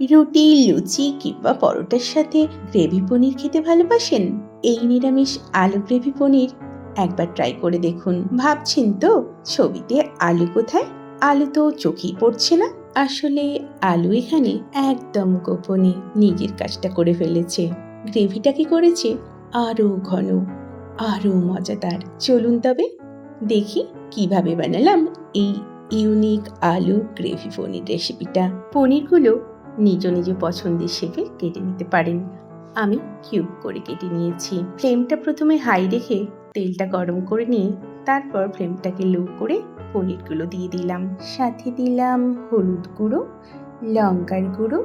রুটি, লুচি কিংবা পরোটার সাথে গ্রেভি পনির খেতে ভালোবাসেন? এই নিরামিষ আলু গ্রেভি পনির একবার ট্রাই করে দেখুন। ভাবছেন তো ছবিতে আলু কোথায়? আলু তো চোখেই পড়ছে না। আসলে আলু এখানে একদম গোপনে নিজের কাজটা করে ফেলেছে। গ্রেভিটা কি করেছে? আরও ঘন আরও মজাদার। চলুন তবে দেখি কীভাবে বানালাম এই ইউনিক আলু গ্রেভি পনির রেসিপিটা পনিরগুলো নিজ নিজ পছন্দের শেপে কেটে নিতে পারেন। আমি কিউব করে কেটে নিয়েছি। ফ্লেমটা প্রথমে হাই রেখে তেলটা গরম করে নিয়ে তারপর ফ্লেমটাকে লো করে পনিরগুলো দিয়ে দিলাম। সাথে দিলাম হলুদ গুঁড়ো, লঙ্কার গুঁড়ো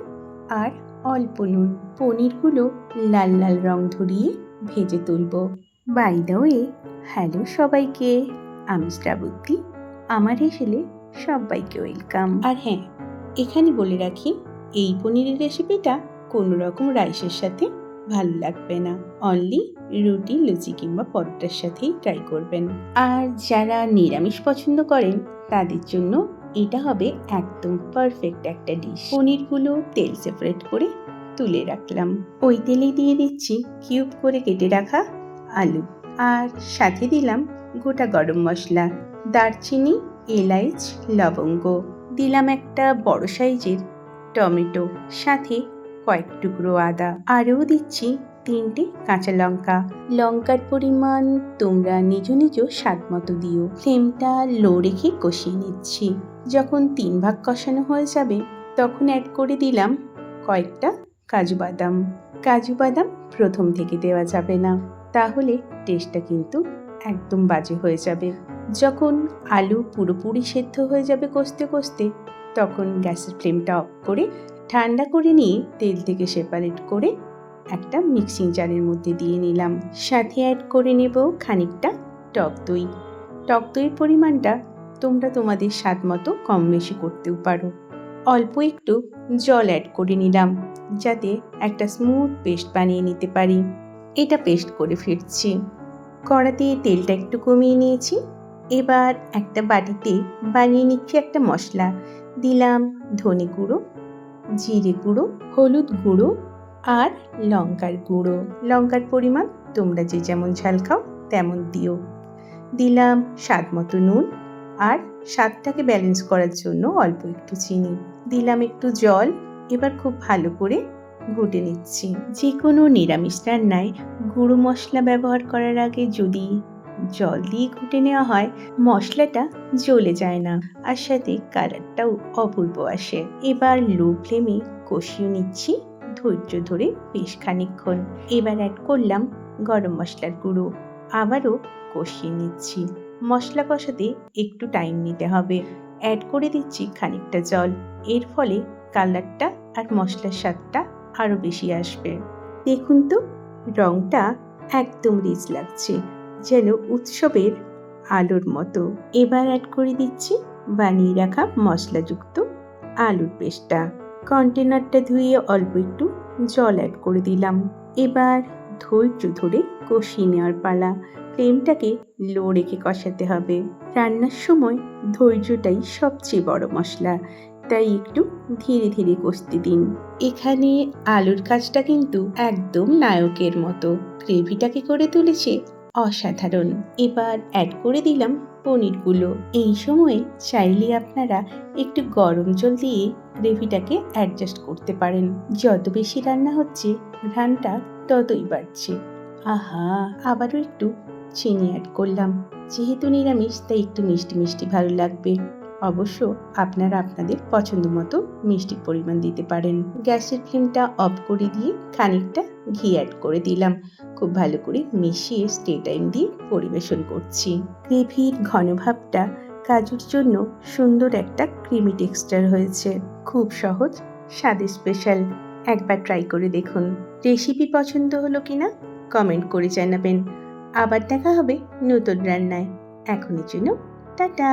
আর অল্প নুন। পনিরগুলো লাল লাল রং ধরিয়ে ভেজে তুলব। বাই দ্য ওয়ে, হ্যালো সবাইকে। আমি শ্রাবন্তী। আমার হেসেলে সবাইকে ওয়েলকাম। আর হ্যাঁ এখানে বলে রাখি এই পনিরের রেসিপিটা কোনো রকম রাইসের সাথে ভালো লাগবে না। অনলি রুটি, লুচি কিংবা পরোটার সাথেই ট্রাই করবেন। আর যারা নিরামিষ পছন্দ করেন, তাদের জন্য এটা হবে একদম পারফেক্ট একটা ডিশ পনিরগুলো তেল সেপারেট করে তুলে রাখলাম। ওই তেলেই দিয়ে দিচ্ছি কিউব করে কেটে রাখা আলু। আর সাথে দিলাম গোটা গরম মশলা, দারচিনি, এলাইচ, লবঙ্গ। দিলাম একটা বড় সাইজের টমেটো, সাথে কয়েক টুকরো আদা, আরও দিচ্ছি তিনটে কাঁচা লঙ্কা। লঙ্কার পরিমাণ তোমরা নিজ নিজ স্বাদ মতো দিও। ফ্লেমটা লো রেখে কষিয়ে নিচ্ছি। যখন তিন ভাগ কষানো হয়ে যাবে, তখন অ্যাড করে দিলাম কয়েকটা কাজু বাদাম। কাজু বাদাম প্রথম থেকে দেওয়া যাবে না, তাহলে টেস্টটা কিন্তু একদম বাজে হয়ে যাবে। যখন আলু পুরোপুরি সেদ্ধ হয়ে যাবে কষতে কষতে, তখন গ্যাসের ফ্লেমটা অফ করে ঠান্ডা করে নিয়ে তেল থেকে সেপারেট করে একটা মিক্সিং জারের মধ্যে দিয়ে নিলাম। সাথে অ্যাড করে নেব খানিকটা টক দই। টক দইয়ের পরিমাণটা তোমরা তোমাদের স্বাদ মতো কম বেশি করতেও পারো। অল্প একটু জল অ্যাড করে নিলাম, যাতে একটা স্মুথ পেস্ট বানিয়ে নিতে পারি। এটা পেস্ট করে ফিরছি। কড়াতে তেলটা একটু কমিয়ে নিয়েছি। এবার একটা বাটিতে বানিয়ে নিচ্ছি একটা মশলা। দিলাম ধনে গুঁড়ো, জিরে গুঁড়ো, হলুদ গুঁড়ো আর লঙ্কার গুঁড়ো। লঙ্কার পরিমাণ তোমরা যে যেমন ঝাল খাও তেমন দিও। দিলাম স্বাদ মতো নুন আর স্বাদটাকে ব্যালেন্স করার জন্য অল্প একটু চিনি। দিলাম একটু জল, এবার খুব ভালো করে ঘুটে নিচ্ছি। যে কোনো নিরামিষ রান্নায় গুঁড়ো মশলা ব্যবহার করার আগে যদি জল দিয়ে ঘুটে নেওয়া হয়, মশলাটা জ্বলে যায় না। আর সাথে কালারটাও অপূর্ব আসে। এবার লো ফ্লেমে কষিয়ে নিচ্ছি ধৈর্য ধরে বেশ খানিকক্ষণ। এবার অ্যাড করলাম গরম মশলার গুঁড়ো। আবারও কষিয়ে নিচ্ছি। মশলা কষাতে একটু টাইম নিতে হবে। অ্যাড করে দিচ্ছি খানিকটা জল। এর ফলে কালারটা আর মশলার স্বাদটা আরও বেশি আসবে। দেখুন তো, রংটা একদম রিচ লাগছে। যেন উৎসবের আলোর মতো। এবার অ্যাড করে দিচ্ছি বানিয়ে রাখা মশলাযুক্ত আলুর পেস্টটা। কন্টেনারটা ধুয়ে অল্প একটু জল অ্যাড করে দিলাম। এবার ধৈর্য ধরে কষিয়ে নেওয়ার পালা। ফ্লেমটাকে লো রেখে কষাতে হবে। রান্নার সময় ধৈর্যটাই সবচেয়ে বড় মশলা। তাই একটু ধীরে ধীরে কষতে দিন। এখানে আলুর কাজটা কিন্তু একদম নায়কের মতো। গ্রেভিটাকে করে তুলেছে অসাধারণ। এবার অ্যাড করে দিলাম পনিরগুলো। এই সময়ে চাইলে আপনারা একটু গরম জল দিয়ে গ্রেভিটাকে অ্যাডজাস্ট করতে পারেন। যত বেশি রান্না হচ্ছে ঘ্রানটা ততই বাড়ছে। আহা! আবারও একটু চিনি অ্যাড করলাম। যেহেতু নিরামিষ, তাই একটু মিষ্টি মিষ্টি ভালো লাগবে। অবশ্য আপনারা আপনাদের পছন্দ মতো মিষ্টির পরিমাণ দিতে পারেন। গ্যাসের ফ্লেমটা অফ করে দিয়ে খানিকটা ঘি অ্যাড করে দিলাম। খুব ভালো করে মিশিয়ে স্টে টাইম দিয়ে পরিবেশন করছি। গ্রেভির ঘনভাবটা কাজুর জন্য সুন্দর একটা ক্রিমি টেক্সচার হয়েছে। খুব সহজ, স্বাদে স্পেশাল একবার ট্রাই করে দেখুন। রেসিপি পছন্দ হলো কিনা কমেন্ট করে জানাবেন। আবার দেখা হবে নতুন রান্নায়। এখনের জন্য টাটা!